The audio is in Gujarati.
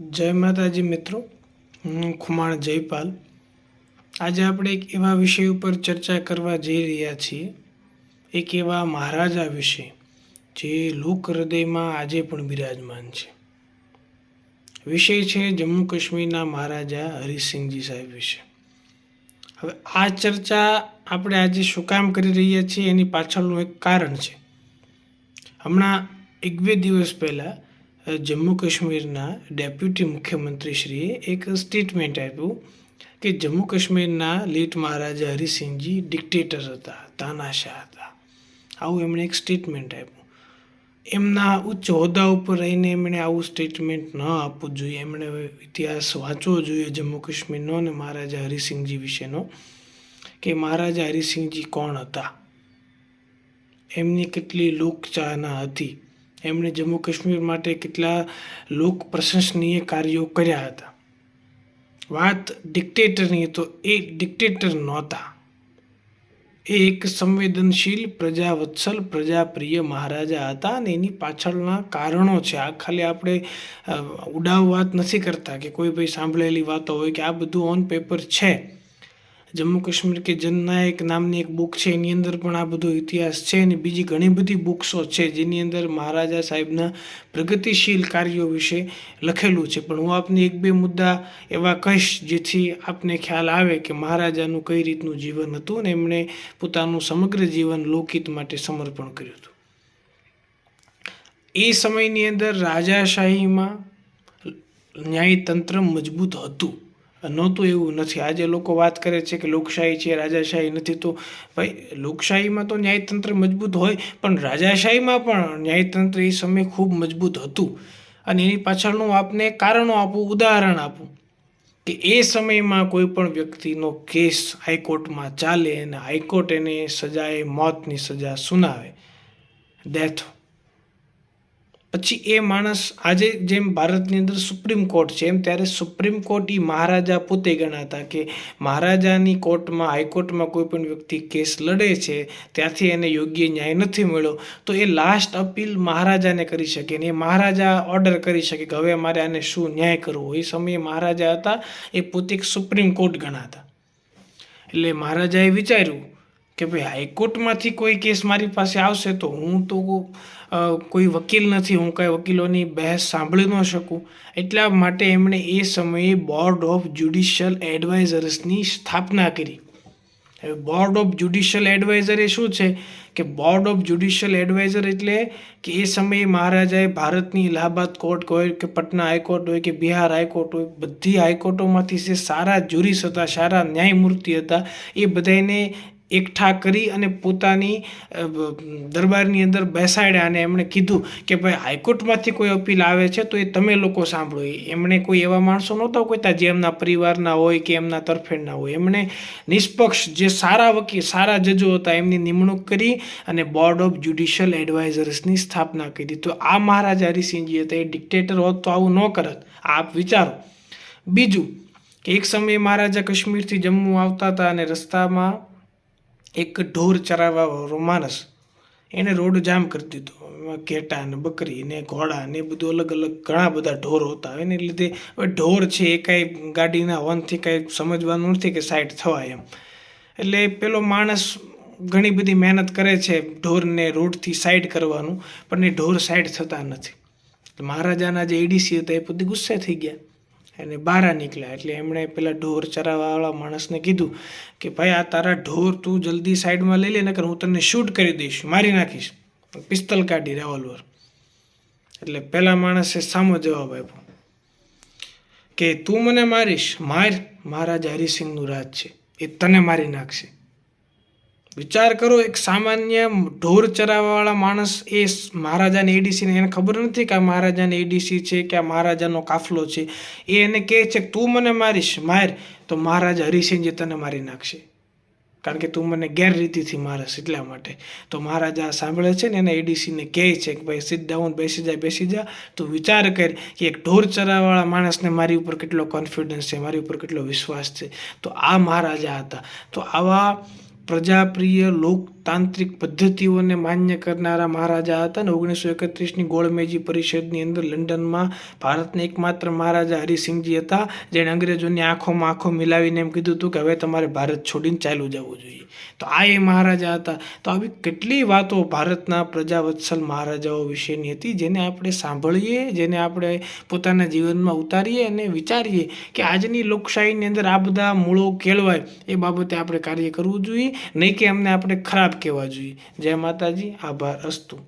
જય માતાજી મિત્રો, હું ખુમાણ જયપાલ. આજે આપણે એક એવા વિષય ઉપર ચર્ચા કરવા જઈ રહ્યા છીએ. એક એવા મહારાજા વિશે, જે લોક હૃદયમાં આજે પણ બિરાજમાન છે. વિષય છે જમ્મુ કાશ્મીરના મહારાજા હરિસિંહજી સાહેબ વિશે. હવે આ ચર્ચા આપણે આજે શું કામ કરી રહ્યા છીએ, એની પાછળનું એક કારણ છે. હમણાં એક બે દિવસ પહેલાં જમ્મુ કાશ્મીરના ડેપ્યુટી મુખ્યમંત્રીશ્રીએ એક સ્ટેટમેન્ટ આપ્યું કે જમ્મુ કાશ્મીરના લેટ મહારાજા હરિસિંહજી ડિક્ટેટર હતા, તાનાશાહ હતા. આવું એમણે એક સ્ટેટમેન્ટ આપ્યું. એમના ઉચ્ચ હોદ્દા ઉપર રહીને એમણે આવું સ્ટેટમેન્ટ ન આપવું જોઈએ. એમણે ઇતિહાસ વાંચવો જોઈએ જમ્મુ કાશ્મીરનો અને મહારાજા હરિસિંહજી વિશેનો કે મહારાજા હરિસિંહજી કોણ હતા? એમની કેટલી લોકચાહના હતી? એમણે જમ્મુ કાશ્મીર માટે કેટલા લોક પ્રશંસનીય કાર્યો કર્યા હતા. વાત ડિક્ટેટરની તો એ ડિક્ટેટર નહોતા. એ એક સંવેદનશીલ પ્રજાવત્સલ પ્રજાપ્રિય મહારાજા હતા અને એની પાછળના કારણો છે. આ ખાલી આપણે ઉડાવ વાત નથી કરતા કે કોઈ ભાઈ સાંભળેલી વાતો હોય કે આ બધું ઓન પેપર છે. જમ્મુ કાશ્મીર કે જનનાયક નામની એક બુક છે, એની અંદર પણ આ બધો ઇતિહાસ છે અને બીજી ઘણી બધી બુક્સો છે, જેની અંદર મહારાજા સાહેબના પ્રગતિશીલ કાર્યો વિશે લખેલું છે. પણ હું આપને એક બે મુદ્દા એવા કહીશ, જેથી આપને ખ્યાલ આવે કે મહારાજાનું કઈ રીતનું જીવન હતું અને એમણે પોતાનું સમગ્ર જીવન લોકહિત માટે સમર્પણ કર્યું હતું. એ સમયની અંદર રાજાશાહીમાં ન્યાયતંત્ર મજબૂત હતું. નહોતું એવું, નથી. આજે લોકો વાત કરે છે કે લોકશાહી છે, રાજાશાહી નથી. તો ભાઈ, લોકશાહીમાં તો ન્યાયતંત્ર મજબૂત હોય, પણ રાજાશાહીમાં પણ ન્યાયતંત્ર એ સમયે ખૂબ મજબૂત હતું. અને એની પાછળનું આપને કારણો આપું, ઉદાહરણ આપું. કે એ સમયમાં કોઈ પણ વ્યક્તિનો કેસ હાઈકોર્ટમાં ચાલે અને હાઈકોર્ટ એને સજાએ, મોતની સજા સુનાવે. ડેથ પછી એ માણસ આજે જેમ ભારતની અંદર સુપ્રીમ કોર્ટ છે, એમ ત્યારે સુપ્રીમ કોર્ટ એ મહારાજા પોતે ગણાતા કે મહારાજાની કોર્ટમાં, હાઈકોર્ટમાં કોઈ પણ વ્યક્તિ કેસ લડે છે, ત્યાંથી એને યોગ્ય ન્યાય નથી મળ્યો. તો એ લાસ્ટ અપીલ મહારાજાને કરી શકે ને એ મહારાજા ઓર્ડર કરી શકે કે હવે મારે આને શું ન્યાય કરવો? એ સમયે મહારાજા હતા, એ પોતે સુપ્રીમ કોર્ટ ગણાતા. એટલે મહારાજાએ વિચાર્યું કે ભાઈ હાઈકોર્ટમાંથી કોઈ કેસ મારી પાસે આવશે તો હું તો કોઈ વકીલ નથી, હું કાંઈ વકીલોની બહેસ સાંભળી ન શકું. એટલા માટે એમણે એ સમયે બોર્ડ ઓફ જ્યુડિશિયલ એડવાઇઝર્સની સ્થાપના કરી. હવે બોર્ડ ઓફ જ્યુડિશિયલ એડવાઇઝર એ શું છે? કે બોર્ડ ઓફ જ્યુડિશિયલ એડવાઇઝર એટલે કે એ સમયે મહારાજાએ ભારતની ઇલાહાબાદ કોર્ટ હોય કે પટના હાઈકોર્ટ હોય કે બિહાર હાઈકોર્ટ હોય, બધી હાઈકોર્ટોમાંથી જે સારા જ્યુરીસ હતા, સારા ન્યાયમૂર્તિ હતા, એ બધાને એકઠા કરી અને પોતાની દરબારની અંદર બેસાડ્યા અને એમણે કીધું કે ભાઈ હાઈકોર્ટમાંથી કોઈ અપીલ આવે છે તો એ તમે લોકો સાંભળો. એમણે કોઈ એવા માણસો નહોતા કહેતા જે એમના પરિવારના હોય કે એમના તરફેણના હોય. એમણે નિષ્પક્ષ જે સારા વકીલ, સારા જજો હતા એમની નિમણૂક કરી અને બોર્ડ ઓફ જ્યુડિશિયલ એડવાઇઝર્સની સ્થાપના કરી. તો આ મહારાજા હરિસિંહજી હતા એ ડિક્ટેટર હોત તો આવું ન કરત. આપ વિચારો. બીજું કે એક સમયે મહારાજા કાશ્મીરથી જમ્મુ આવતા હતા અને રસ્તામાં એક ઢોર ચરાવવાવાળો માણસ એને રોડ જામ કરી દીધો. ઘેટા ને બકરી ને ઘોડા ને બધું અલગ અલગ ઘણા બધા ઢોર હોતા. એને લીધે હવે ઢોર છે એ કાંઈ ગાડીના હોર્નથી કાંઈ સમજવાનું નથી કે સાઈડ થવાય એમ. એટલે પેલો માણસ ઘણી બધી મહેનત કરે છે ઢોરને રોડથી સાઈડ કરવાનું, પણ એ ઢોર સાઈડ થતા નથી. મહારાજાના જે એડીસી હતા એ પોતે ગુસ્સે થઈ ગયા. અને બહાર નીકળ્યા. એટલે એમણે પેલા ઢોર ચરાવવાવાળા માણસને કીધું કે, ભાઈ, આ તારા ઢોર તું જલ્દી સાઈડમાં લઈ લે, નકર હું તને શૂટ કરી દઈશ, મારી નાખીશ. પિસ્તલ કાઢી રેવોલ્વર એટલે પેલા માણસે સામો જવાબ આપ્યો કે, તું મને મારીશ, માર મહારાજા હરિસિંહનું રાજ છે, એ તને મારી નાખશે. વિચાર કરો, એક સામાન્ય ઢોર ચરાવવાવાળા માણસ એ મહારાજાને એડીસીને એને ખબર નથી કે આ મહારાજાને એડીસી છે કે આ મહારાજાનો કાફલો છે. એ એને કહે છે કે તું મને મારીશ, માર. તો મહારાજા હરિસિંહજી તને મારી નાખશે. કારણ કે તું મને ગેરરીતિથી મારસ એટલા માટે. તો મહારાજા સાંભળે છે ને એને એડીસીને કહે છે કે ભાઈ સિટ ડાઉન બેસી જા બેસી જા. તું વિચાર કર કે એક ઢોર ચરાવવાળા માણસને મારી ઉપર કેટલો કોન્ફિડન્સ છે, મારી ઉપર કેટલો વિશ્વાસ છે. તો આ મહારાજા હતા. તો આવા પ્રજાપ્રિય લોક તાંત્રિક પદ્ધતિઓને માન્ય કરનારા મહારાજા હતા અને ઓગણીસો એકત્રીસની ગોળમેજી પરિષદની અંદર લંડનમાં ભારતના એકમાત્ર મહારાજા હરિસિંહજી હતા, જેણે અંગ્રેજોની આંખોમાં આંખો મિલાવીને એમ કીધું હતું કે હવે તમારે ભારત છોડીને ચાલ્યું જવું જોઈએ. તો આ એ મહારાજા હતા. તો આવી કેટલી વાતો ભારતના પ્રજાવત્સલ મહારાજાઓ વિશેની હતી, જેને આપણે સાંભળીએ, જેને આપણે પોતાના જીવનમાં ઉતારીએ અને વિચારીએ કે આજની લોકશાહીની અંદર આ બધા મૂળો કેળવાય, એ બાબતે આપણે કાર્ય કરવું જોઈએ. નહીં કે અમને આપણે ખરાબ કહેવા જોઈએ. જય માતાજી. આભાર. અસ્તુ.